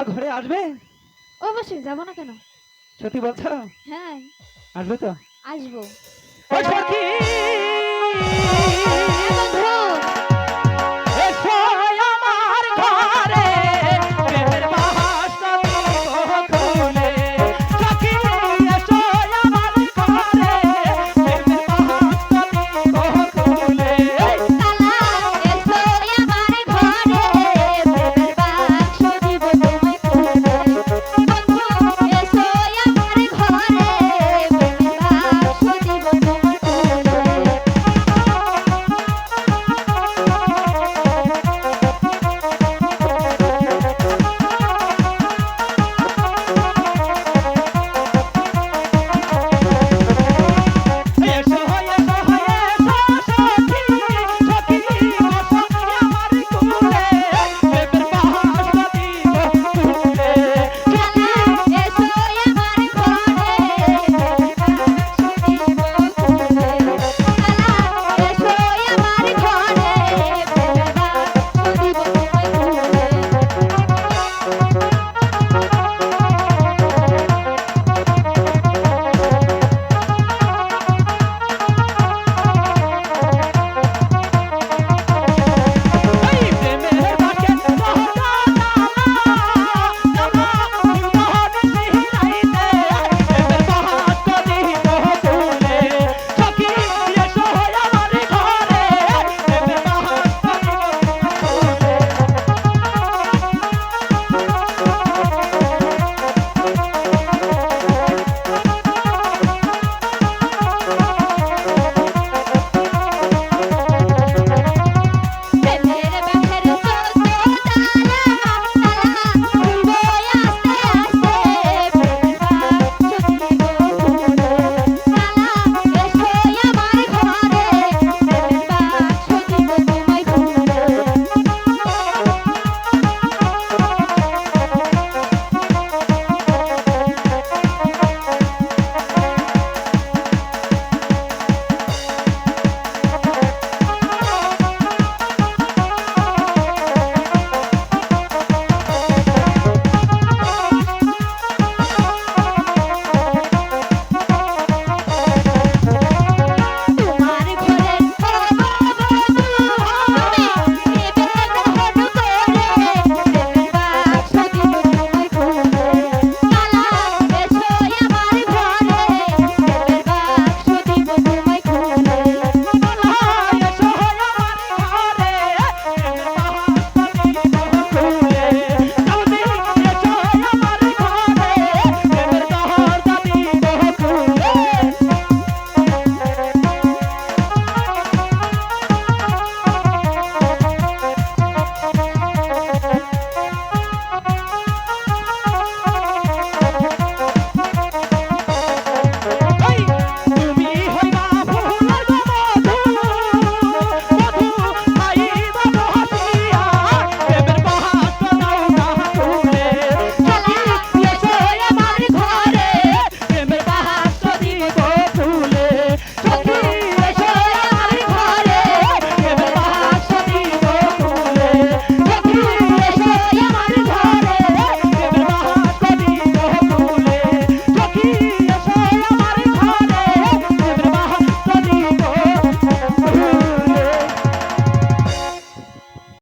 আমার ঘরে আসবে? অবশ্যই যাব না কেন? সত্যি বলছো? হ্যাঁ। আসবে তো? আসব।